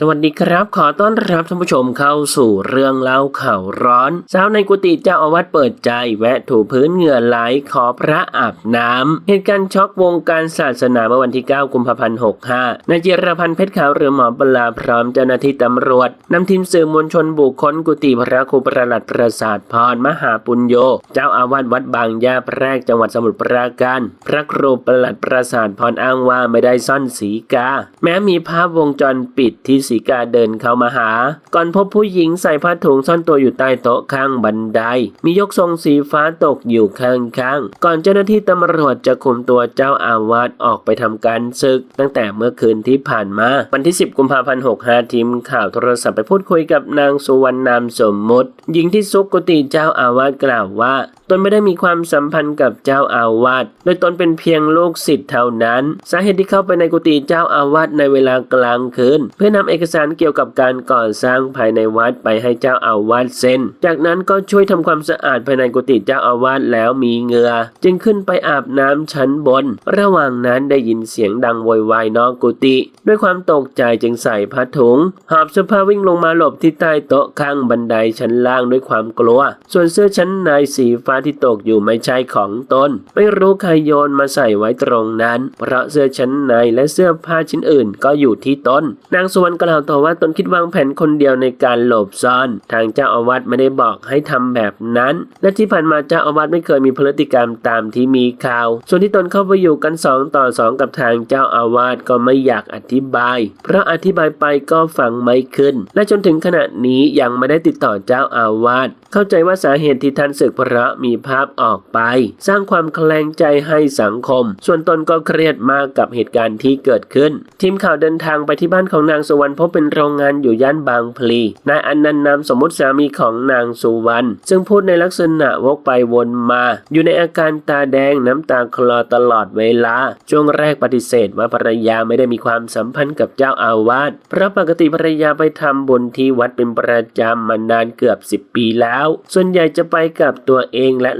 สวัสดีครับ ขอต้อนรับท่านผู้ชมเข้าสู่เรื่องเล่าข่าวร้อนสาวในกุฏิเจ้าอาวาสเปิดใจ แวะถูพื้นเหงื่อไหลขอพระอาบน้ำเหตุการณ์ช็อกวงการศาสนาเมื่อวันที่ 9 กุมภาพันธ์ 65นายจิรพันธ์เพชรขาวหรือหมอปลาพร้อมเจ้าหน้าที่ตำรวจนำทีมสื่อมวลชนบุคคลกุฏิพระครูประหลัดประสาทพรมหาปุญโย เจ้าอาวาสวัดบางยาแพรกจังหวัดสมุทรปราการพระครูประหลัดประสาทพรอ้างว่าไม่ได้ซ่อนสีกา แม้มีภาพวงจรปิดที่สีกาเดินเข้ามาหา ก่อนพบผู้หญิงใส่ผ้าถุงซ่อนตัวอยู่ใต้โต๊ะข้างบันได มียกทรงสีฟ้าตกอยู่ข้างๆ ก่อนเจ้าหน้าที่ตำรวจจะคุมตัวเจ้าอาวาสออกไปทำการศึก ตั้งแต่เมื่อคืนที่ผ่านมา วันที่ 10 กุมภาพันธ์65ทีมข่าวโทรศัพท์ไปพูดคุยกับนางสุวรรณนามสมมุติ หญิงที่ซุกกุฏิเจ้าอาวาสกล่าวว่าตนไม่ได้มีความสัมพันธ์กับเจ้าอาวาส โดยตนเป็นเพียงลูกศิษย์เท่านั้น สาเหตุที่เข้าไปในกุฏิเจ้าอาวาสในเวลากลางคืน เพื่อนำเอเอกสารเกี่ยวกับการก่อสร้างภายในวัดไปให้เจ้าอาวาสเซ็น จากนั้นก็ช่วยทำความสะอาดภายในกุฏิเจ้าอาวาสแล้วมีเหงื่อจึงขึ้นไปอาบน้ำชั้นบน ระหว่างนั้นได้ยินเสียงดังโวยวายนอกกุฏิด้วยความตกใจจึงใส่ผ้าถุง หอบเสื้อผ้าวิ่งลงมาหลบที่ใต้โต๊ะข้างบันไดชั้นล่างด้วยความกลัว ส่วนเสื้อชั้นในสีฟ้าที่ตกอยู่ไม่ใช่ของตน ไม่รู้ใครโยนมาใส่ไว้ตรงนั้น เพราะเสื้อชั้นในและเสื้อผ้าชิ้นอื่นก็อยู่ที่ตน นางสุวรรณกล่าวต่อว่าตนคิดวางแผนคนเดียวในการหลบซ่อน ทางเจ้าอาวาสไม่ได้บอกให้ทำแบบนั้น และที่ผ่านมาเจ้าอาวาสไม่เคยมีพฤติกรรมตามที่มีข่าว ส่วนที่ตนเข้าไปอยู่กันสองต่อสองกับทางเจ้าอาวาสก็ไม่อยากอธิบาย เพราะอธิบายไปก็ฟังไม่ขึ้น และจนถึงขณะนี้ยังไม่ได้ติดต่อเจ้าอาวาสเข้าใจว่าสาเหตุที่ท่านศึกเพราะมีภาพออกไป สร้างความแคลงใจให้สังคม ส่วนตนก็เครียดมากกับเหตุการณ์ที่เกิดขึ้น ทีมข่าวเดินทางไปที่บ้านของนางสุวรรณพบเป็นโรงงานอยู่ย่านบางพลี นายอนันต์นามสมมติสามีของนางสุวรรณซึ่งพูดในลักษณะวกไปวนมา อยู่ในอาการตาแดงน้ำตาคลอตลอดเวลา ช่วงแรกปฏิเสธว่าภรรยาไม่ได้มีความสัมพันธ์กับเจ้าอาวาสเพราะปกติภรรยาไปทำบุญที่วัดเป็นประจำมานานเกือบ 10 ปีแล้ว ส่วนใหญ่จะไปกับตัวเองและ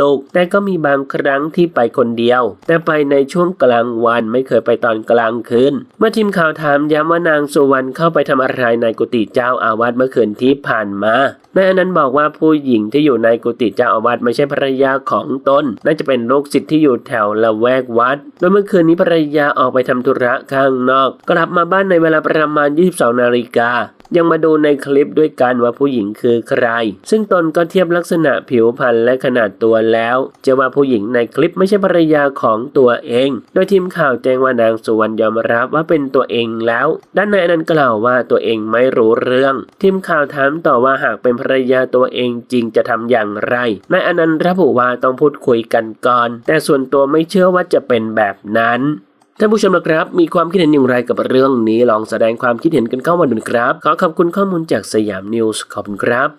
ลูกๆ แต่ก็มีบางครั้งที่ไปคนเดียว แต่ไปในช่วงกลางวันไม่เคยไปตอนกลางคืน เมื่อทีมข่าวถามย้ำว่านางสุวรรณเข้าไปทำอะไรในกุฏิเจ้าอาวาสเมื่อคืนที่ผ่านมานายอนันต์บอกว่าผู้หญิงที่อยู่ในกุฏิเจ้าอาวาสไม่ใช่ภรรยาของตนน่าจะเป็นลูกศิษย์ที่อยู่แถวละแวกวัด โดยเมื่อคืนนี้ภรรยาออกไปทำธุระข้างนอก กลับมาบ้านในเวลาประมาณ 22 นาฬิกา ยังมาดูในคลิปด้วยกันว่าผู้หญิงคือใคร ซึ่งตนก็เทียบลักษณะผิวพรรณและขนาดตัวแล้วจะว่าผู้หญิงในคลิปไม่ใช่ภรรยาของตัวเอง โดยทีมข่าวแจ้งว่านางสุวรรณยอมรับว่าเป็นตัวเองแล้ว ด้านนายอนันต์กล่าวว่าตัวเองไม่รู้เรื่อง ทีมข่าวถามต่อว่าหากเป็นภรรยาตัวเองจริงจะทำอย่างไรนายอนันต์ระบุว่าต้องพูดคุยกันก่อน แต่ส่วนตัวไม่เชื่อว่าจะเป็นแบบนั้น ท่านผู้ชมนะครับ มีความคิดเห็นอย่างไรกับเรื่องนี้ลองแสดงความคิดเห็นกันเข้ามาดูนะครับ ขอขอบคุณข้อมูลจากสยามนิวส์ขอบคุณครับ